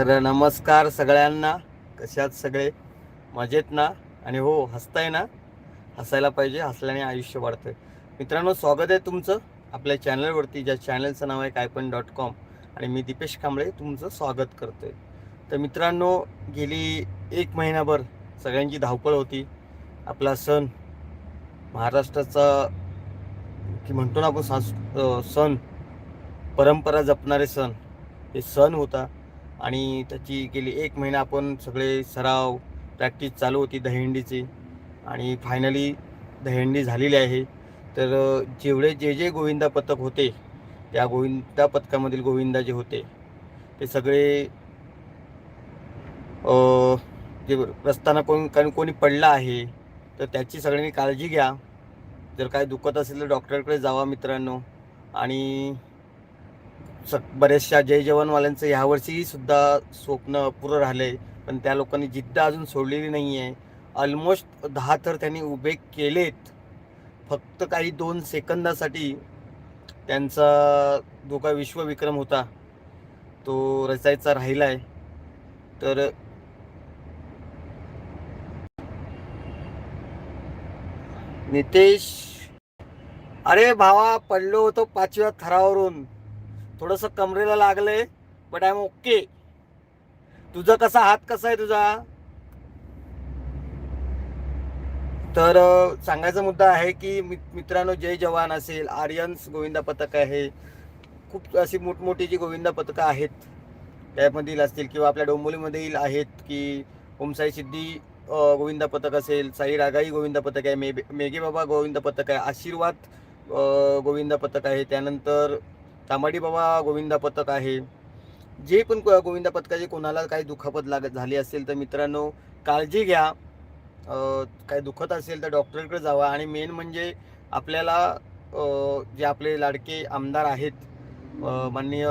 तर नमस्कार सगळ्यांना. कशात सगळे? मजेत ना? आणि हो हसताय ना? हसायला पाहिजे हसल्याने आयुष्य वाढतं मित्रांनो स्वागत आहे तुमचं आपल्या चॅनलवरती ज्या चॅनलचं नाव आहे काय पण डॉट कॉम. आणि मी दीपेश कांबळे तुमचं स्वागत करतोय. तर मित्रांनो गेली एक महिनाभर सगळ्यांची धावपळ होती. आपला सण महाराष्ट्राचा की म्हणतो ना आपण सांस सण परंपरा जपणारे सण हे सण होता. आणि त्याची गेली एक महिना आपण सगळे सराव प्रॅक्टिस चालू होती दहीहंडीची. आणि फायनली दहीहंडी झालेली आहे. तर जेवढे जे जे गोविंदा पथक होते त्या गोविंदा पथकामधील गोविंदा जे होते ते सगळे जे रस्ताना कोण कारण कोणी पडला आहे तर त्याची सगळ्यांनी काळजी घ्या. जर काय दुखत असेल तर डॉक्टरकडे जावा मित्रांनो. आणि सग बऱ्याचशा जय जवानवाल्यांचं ह्यावर्षी सुद्धा स्वप्न पुरं राहिलं आहे पण त्या लोकांनी जिद्द अजून सोडलेली नाही आहे ऑलमोस्ट दहा तर त्यांनी उभे केलेत. फक्त काही दोन सेकंदासाठी त्यांचा जो का विश्वविक्रम होता. तो रचायचा राहिला आहे तर नितेश अरे भावा पडलो होतो पाचव्या थरावरून. थोडंसं कमरेला लागलंय बट आय एम ओके तुझा कसा हात कसा आहे तुझा? तर सांगायचा मुद्दा आहे की मित्रांनो जय जवान असेल आर्यन्स गोविंदा पथक आहे. खूप अशी मोठमोठी जी गोविंदा पथकं आहेत त्यामधील असतील किंवा आपल्या डोंबोलीमधील आहेत की ओमसाई सिद्धी गोविंदा पथक असेल साई रागाई गोविंदा पथक आहे मे मेघे बाबा गोविंदा पथक आहे आशीर्वाद गोविंदा पथक आहे. त्यानंतर तांबाडी बाबा गोविंदा पथक आहे. जे पण को- गोविंदा पथकाचे कोणाला काही दुखापत लागत झाली असेल तर मित्रांनो काळजी घ्या. काही दुखत असेल तर डॉक्टरकडे जावा. आणि मेन म्हणजे आपल्याला जे आपले लाडके आमदार आहेत माननीय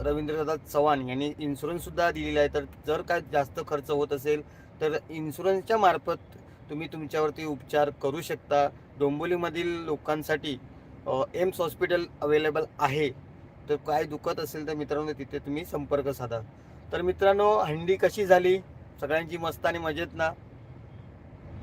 रवींद्रदादा चव्हाण यांनी इन्शुरन्ससुद्धा दिलेला आहे. तर जर काय जास्त खर्च होत असेल तर इन्शुरन्सच्या मार्फत तुम्ही तुमच्यावरती उपचार करू शकता. डोंबिवलीमधील लोकांसाठी एम्स हॉस्पिटल अवेलेबल आहे. तर काय दुखत असेल तर मित्रांनो तिथे तुम्ही संपर्क साधा. तर मित्रांनो हंडी कशी झाली? सगळ्यांची मस्त आणि मजेत ना?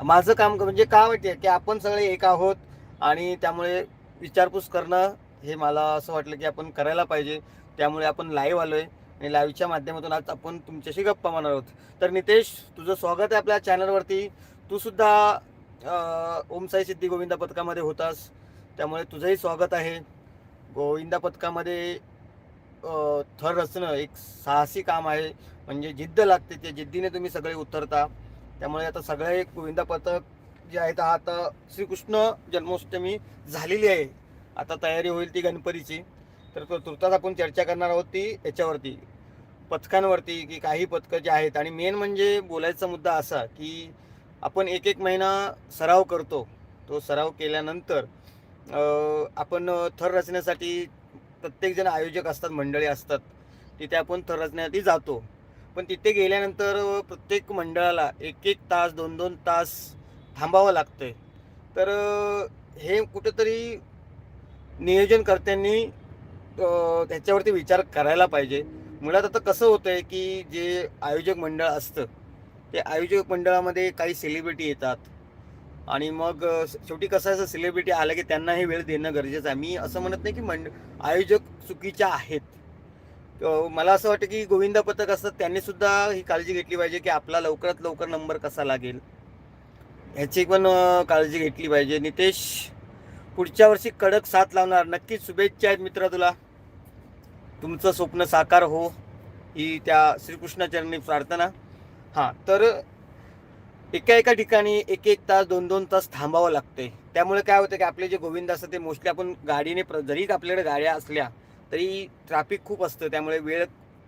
माझं काम म्हणजे काय माहिती आहे की आपण सगळे एक आहोत आणि त्यामुळे विचारपूस करणं हे मला असं वाटलं की आपण करायला पाहिजे. त्यामुळे आपण लाईव्ह आलोय आणि लाईव्हच्या माध्यमातून आज आपण तुमच्याशी गप्पा मारणार आहोत. तर नितेश तुझं स्वागत आहे आपल्या चॅनलवरती तू सुद्धा ओमसाई सिद्धी गोविंदा पथकामध्ये होतास. त्यामुळे तुझंही स्वागत आहे. गोविंदा पथकामध्ये थर रचणं एक साहसी काम आहे. म्हणजे जिद्द लागते त्या जिद्दीने तुम्ही सगळे उतरता. त्यामुळे आता सगळे गोविंदा पथक जे आहेत आता श्रीकृष्ण जन्माष्टमी झालेली आहे. आता तयारी होईल ती गणपतीची. तर तो तुर्तास आपण चर्चा करणार आहोत ती याच्यावरती पथकांवरती की काही पथकं जे आहेत. आणि मेन म्हणजे बोलायचा मुद्दा असा की आपण एक एक महिना सराव करतो. तो सराव केल्यानंतर आपण थर रचण्यासाठी प्रत्येकजण आयोजक असतात मंडळी असतात. तिथे आपण थर रचण्यासाठी जातो. पण तिथे गेल्यानंतर प्रत्येक मंडळाला एक एक तास दोन दोन तास थांबावं लागतंय. तर हे कुठंतरी नियोजनकर्त्यांनी त्याच्यावरती विचार करायला पाहिजे. मुळात आता कसं होतं आहे की जे आयोजक मंडळ असतं ते आयोजक मंडळामध्ये काही सेलिब्रिटी येतात. आणि मग शेवटी कसं असं सेलिब्रिटी आलं की त्यांनाही वेळ देणं गरजेचं आहे. मी असं म्हणत नाही की मंड आयोजक चुकीच्या आहेत. मला असं वाटतं की गोविंदा पथक असतात त्यांनी सुद्धा ही काळजी घेतली पाहिजे की आपला लवकरात लवकर नंबर कसा लागेल. ह्याची पण काळजी घेतली पाहिजे. नितेश पुढच्या वर्षी कडक साथ लावणार. नक्कीच शुभेच्छा आहेत मित्र तुला. तुमचं स्वप्न साकार हो. ही त्या श्रीकृष्णाचरणी प्रार्थना. हां तर एका एका ठिकाणी एक एक तास दोन दोन तास थांबावं लागते. त्यामुळे काय होतं की आपले जे गोविंद असतात ते मोस्टली आपण गाडीने प्र जरी आपल्याकडे गाड्या असल्या तरी ट्रॅफिक खूप असतं. त्यामुळे वेळ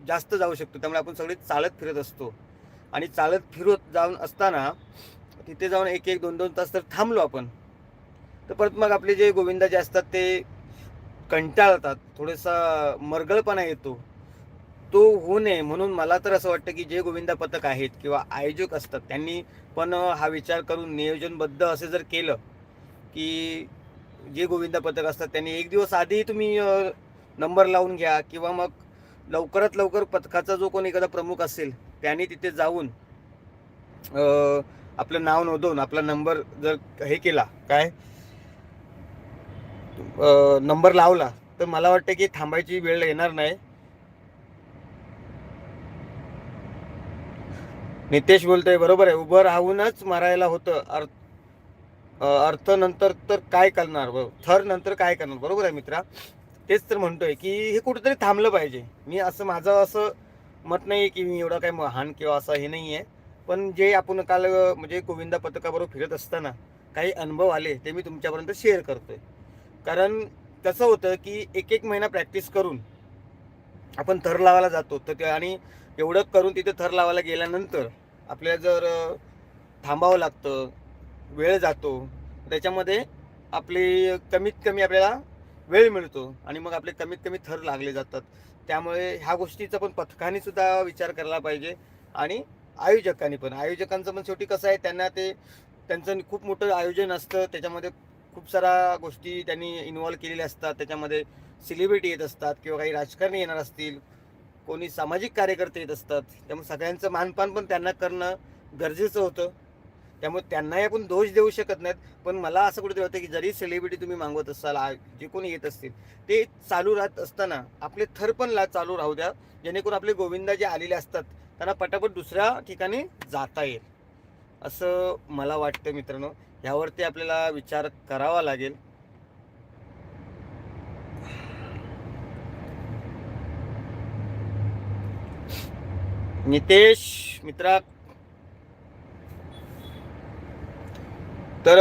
जास्त जाऊ शकतो. त्यामुळे आपण सगळे चालत फिरत असतो. आणि चालत फिरत जाऊन असताना तिथे जाऊन एक एक दोन दोन तास तर थांबलो आपण. तर परत मग आपले जे गोविंदा जे असतात ते कंटाळतात. थोडंसं मरगळपणा येतो. तो होऊ नये म्हणून मला तर असं वाटतं की जे गोविंदा पथक आहेत किंवा आयोजक असतात त्यांनी पण हा विचार करून नियोजनबद्ध असे जर केलं की जे गोविंदा पथक असतात त्यांनी एक दिवस आधी तुम्ही नंबर लावून घ्या किंवा मग लवकरात लवकर पथकाचा जो कोणी एखादा प्रमुख असेल त्यांनी तिथे जाऊन आपलं नाव नोंदवून आपला नंबर जर हे केला काय? नंबर लावला तर मला वाटतं की थांबायची वेळ येणार नाही. नितेश बोलतोय बरोबर आहे. उभं राहूनच मारायला होतं. अर्थ अर्थ नंतर तर काय करणार? थर नंतर काय करणार? बरोबर आहे मित्रा? तेच तर म्हणतोय की हे कुठेतरी थांबलं पाहिजे. मी असं माझं असं मत नाही की मी एवढा काय महान किंवा असं हे नाही आहे पण जे आपण काल म्हणजे गोविंदा पथकाबरोबर फिरत असताना काही अनुभव आले ते मी तुमच्यापर्यंत शेअर करतोय. कारण कसं होतं की एक एक महिना प्रॅक्टिस करून आपण थर लावायला जातो. तर ते आणि एवढं करून तिथे थर लावायला गेल्यानंतर आपल्याला जर थांबावं लागतं वेळ जातो त्याच्यामध्ये आपली कमीत कमी आपल्याला वेळ मिळतो आणि मग आपले कमीत कमी थर लागले जातात. त्यामुळे ह्या गोष्टीचा पण पथकाने सुद्धा विचार करायला पाहिजे आणि आयोजकांनी पण. आयोजकांचं पण शेवटी कसं आहे त्यांना ते त्यांचं खूप मोठं आयोजन असतं. त्याच्यामध्ये खूप साऱ्या गोष्टी त्यांनी इन्व्हॉल्व केलेल्या असतात. त्याच्यामध्ये सेलिब्रिटी येत असतात किंवा काही राजकारणी येणार असतील. कोणी सामाजिक कार्यकर्ते येत असतात त्यामुळे सगळ्यांचं मानपान पण त्यांना करणं गरजेचं होतं. त्यामुळे त्यांनाही आपण दोष देऊ शकत नाहीत. पण मला असं कुठेतरी वाटतं की जरी सेलिब्रिटी तुम्ही मागवत असाल जे कोणी येत असतील ते चालू राहत असताना आपले थर पण ला चालू राहू द्या. जेणेकरून आपले गोविंदा जे आलेले असतात त्यांना पटापट दुसऱ्या ठिकाणी जाता येईल. असं मला वाटतं मित्रांनो. ह्यावरती आपल्याला विचार करावा लागेल. नितेश मित्रा. तर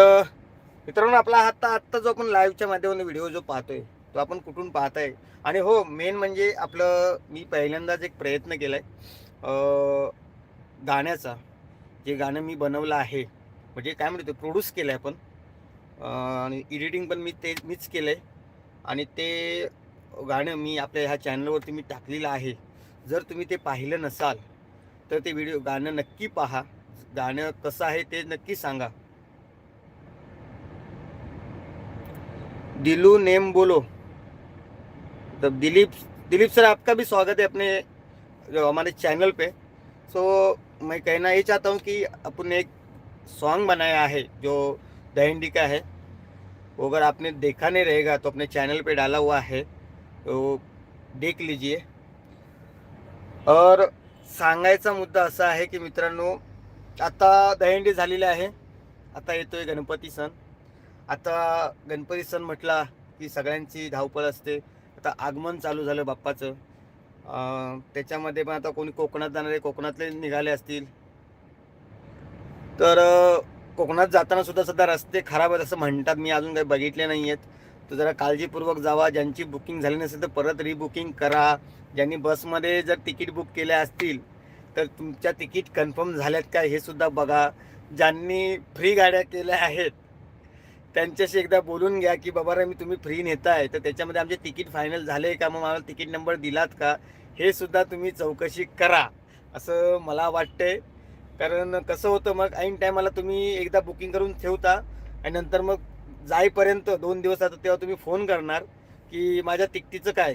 मित्रांनो आपला आता आत्ता जो आपण लाईव्हच्या माध्यमातून व्हिडिओ जो पाहतोय तो आपण कुठून पाहताय? आणि हो मेन म्हणजे आपलं मी पहिल्यांदाच एक प्रयत्न केलाय. आहे गाण्याचा. जे गाणं मी बनवलं आहे. म्हणजे काय म्हणतो प्रोड्यूस केलं आहे आपण. आणि एडिटिंग पण मी ते मीच केलं आहे आणि ते गाणं मी आपल्या ह्या चॅनलवरती मी टाकलेलं आहे. जर तुम्ही ते पाहिलं नसाल तर ते व्हिडिओ गाणं नक्की पहा. गाणं कसं आहे ते नक्की सांगा. दिलू नेम बोलो. तो दिलीप दिलीप सर आपका भी स्वागत है अपने जो हमारे चैनल पे. सो so, मैं कहना ये चाहता हूँ कि अपन एक सॉन्ग बनाया है जो दहिंडी का है. वो अगर आपने देखा नहीं रहेगा तो अपने चैनल पे डाला हुआ है. तो देख लीजिए. और सांगायचा मुद्दा असा आहे की मित्रांनो आता दहींडी झालेली आहे. आता येतोय गणपती सण. आता गणपती सण म्हटला की सगळ्यांची धावपळ असते. आता आगमन चालू झालं बाप्पाचं. त्याच्यामध्ये पण आता कोणी कोकणात जाणारे कोकणातले निघाले असतील. तर कोकणात जाताना सुद्धा सध्या रस्ते खराब आहेत असं म्हणतात. मी अजून काही बघितले नाही आहेत तर जरा काळजीपूर्वक जावा. ज्यांची बुकिंग झाली नसेल तर परत रिबुकिंग करा. ज्यांनी बसमध्ये जर तिकीट बुक केल्या असतील तर तुमच्या तिकीट कन्फर्म झाल्यात का हे सुद्धा बघा. ज्यांनी फ्री गाड्या केल्या आहेत त्यांच्याशी एकदा बोलून घ्या की बाबा रे मी तुम्ही फ्री नेताय. तर त्याच्यामध्ये आमचे तिकीट फायनल झाले का? मग मला तिकीट नंबर दिलात का? हे सुद्धा तुम्ही चौकशी करा. असं मला वाटतंय. कारण कसं होतं मग ऐन टायमाला तुम्ही एकदा बुकिंग करून ठेवता आणि नंतर मग जाईपर्यंत दोन दिवस आता तेव्हा तुम्ही फोन करणार की माझ्या तिकटीचं काय?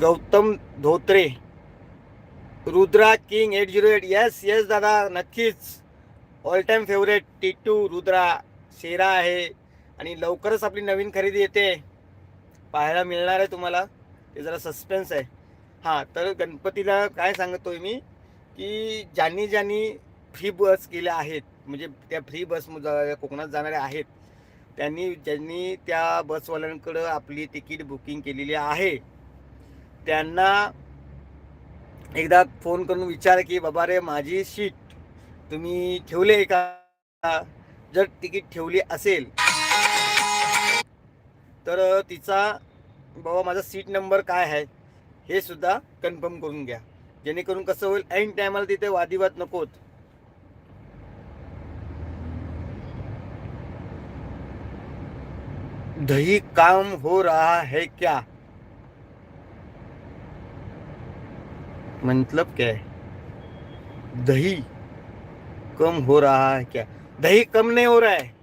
Gautam Dhotre Rudra king eight zero eight yes yes दादा नक्कीच. All time favourite Titu Rudra Shera आहे. आणि लवकरच आपली नवीन खरेदी येते. पाहायला मिळणार आहे तुम्हाला. ते जरा सस्पेन्स आहे. हां तर गणपतीला काय सांगतोय मी की ज्यांनी ज्यांनी फ्री बस केल्या आहेत म्हणजे त्या फ्री बस कोकणात जाणाऱ्या आहेत त्यांनी ज्यांनी त्या बसवाल्यांकडं आपली तिकीट बुकिंग केलेली आहे त्यांना एकदा फोन करून विचार की बाबा रे माझी सीट तुम्ही ठेवले का? जर तिकीट ठेवली असेल तर तिचा बाबा माझा सीट नंबर काय आहे हे सुद्धा कन्फर्म करून घ्या. जेणेकरून कसं होईल ऐन टायमाला तिथे वादिवाद नकोत. दही काम हो रहा है क्या? मतलब क्या है? दही कम हो रहा है क्या? दही कम नहीं हो रहा है।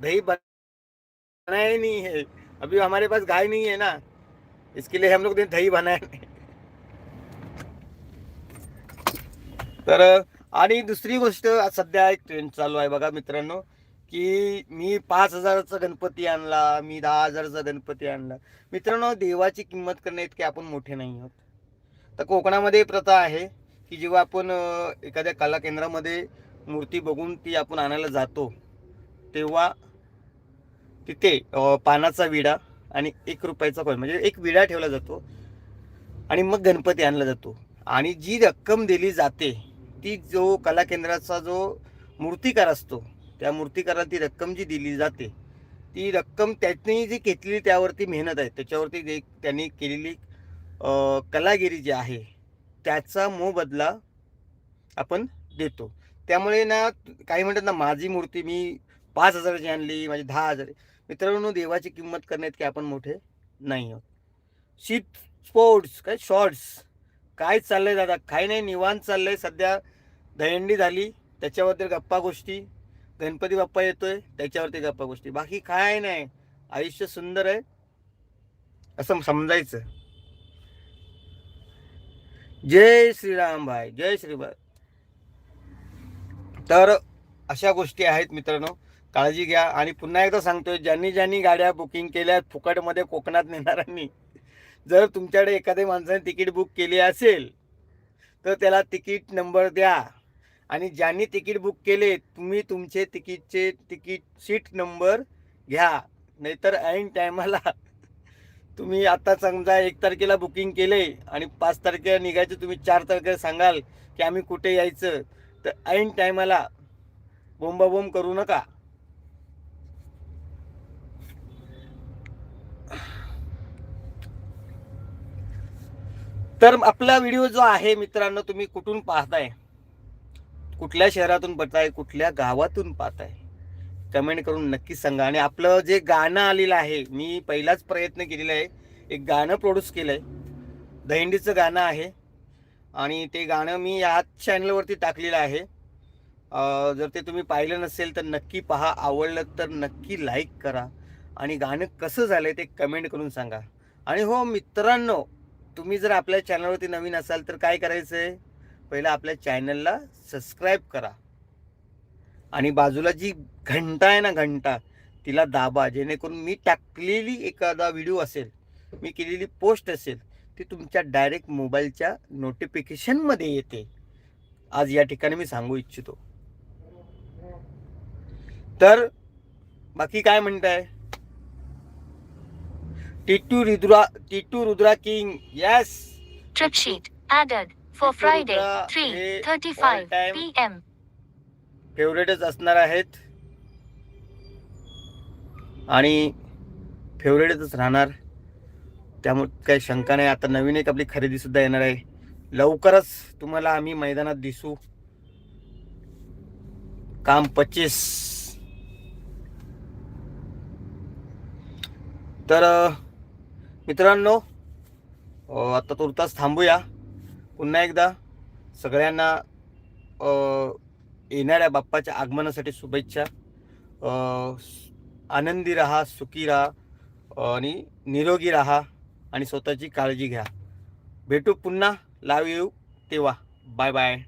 दही बनाया ही नहीं है। अभी हमारे पास गाय नहीं है ना। इसके लिए हम लोग ने दही बनाया तर दुसरी गोष्ट सध्या एक ट्रेंड चालू आहे बघा मित्रांनो. की मी पाच हजाराचा गणपती आणला मी दहा हजाराचा गणपती आणला. मित्रांनो देवाची किंमत करण्या इतके आपण मोठे नाही आहोत. तर कोकणामध्ये प्रथा आहे की जेव्हा आपण एखाद्या कला केंद्रामध्ये मूर्ती बघून ती आपण आणायला जातो तेव्हा तिथे पानाचा विडा आणि एक रुपयाचा कॉइन म्हणजे एक विडा ठेवला जातो आणि मग गणपती आणला जातो. आणि जी रक्कम दिली जाते ती जो कला केंद्राचा जो मूर्तिकार असतो त्या मूर्तिकाराला ती रक्कम जी दिली जाते ती रक्कम त्यांनी जी घेतलेली त्यावरती मेहनत आहे. त्याच्यावरती जे त्यांनी केलेली कलागिरी जी आहे त्याचा मोबदला आपण देतो. त्यामुळे ना काही म्हणतात ना माझी मूर्ती मी पाच हजाराची आणली माझी दहा हजार. मित्रांनो देवाची किंमत करण्यात की आपण मोठे नाही आहोत. शीट स्पोर्ट्स काय शॉर्ट्स काय चाललंय दादा? काही नाही निवांत चाललंय. सध्या दहीहंडी झाली त्याच्याबद्दल गप्पा गोष्टी. गणपती बाप्पा येतोय त्याच्यावरती गप्पा गोष्टी. बाकी काय नाही. आयुष्य सुंदर आहे. असं समजायचं. जय श्रीराम भाई जय श्री तर अशा गोष्टी आहेत मित्रांनो. काळजी घ्या. आणि पुन्हा एकदा सांगतोय ज्यांनी ज्यांनी गाड्या बुकिंग केल्या फुकटमध्ये कोकणात नेणाऱ्यांनी जर तुमच्याकडे एखाद्या माणसाने तिकीट बुक केली असेल तर त्याला तिकीट नंबर द्या. आणि ज्यांनी तिकीट बुक केले तुम्ही तुमचे तिकीटचे तिकीट सीट नंबर घ्या. नाहीतर ऐन टायमाला तुम्ही आता समजा एक तारखेला बुकिंग केले आणि पाच तारखेला निघायचं तुम्ही चार तारखेला सांगाल की आम्ही कुठे यायचं तर ऐन टायमाला बोंबाबोंब करू नका. तर आपला व्हिडिओ जो आहे मित्रांनो तुम्ही कुठून पाहताय? कुठल्या शहरातून पाहताय कुठल्या गावातून पाहताय कमेंट करून नक्की सांगा. आणि आपलं जे गाणं आलेलं आहे मी पहिलाच प्रयत्न केलेला आहे. एक गाणं प्रोड्यूस केलं आहे दहिंडीचं गाणं आहे. आणि ते गाणं मी याच चॅनलवरती टाकलेलं आहे. जर ते तुम्ही पाहिलं नसेल तर नक्की पहा. आवडलं तर नक्की लाईक करा. आणि गाणं कसं झालं आहे ते कमेंट करून सांगा. आणि हो मित्रांनो तुम्ही जर आपल्या चॅनलवरती नवीन असाल तर काय करायचं आहे पहिलं आपल्या चॅनलला सबस्क्राईब करा. आणि बाजूला जी घंटा आहे ना घंटा तिला दाबा जेणेकरून मी टाकलेली एखादा व्हिडिओ असेल मी केलेली पोस्ट असेल ती तुमच्या डायरेक्ट मोबाईलच्या नोटिफिकेशनमध्ये येते. आज या ठिकाणी मी सांगू इच्छितो. तर बाकी काय म्हणताय? Titu Rudra Titu Rudra king yes trip sheet sheet added for Titu Friday, Rudra हे 3:35 all time p.m. फेवरेटच असणार आहेत. आणि फेवरेटच राहणार. त्यामुळे काही शंका नाही. आता नवीन एक आपली खरेदी सुद्धा येणार आहे. लवकरच तुम्हाला आम्ही मैदानात दिसू. काम पच्चीस. तर मित्रांनो आता तुर्तास थांबूया. पुन्हा एकदा सगळ्यांना येणाऱ्या बाप्पाच्या आगमनासाठी शुभेच्छा. आनंदी राहा सुखी राहा आणि निरोगी राहा आणि स्वतःची काळजी घ्या. भेटू पुन्हा लाव येऊ तेव्हा. Bye bye.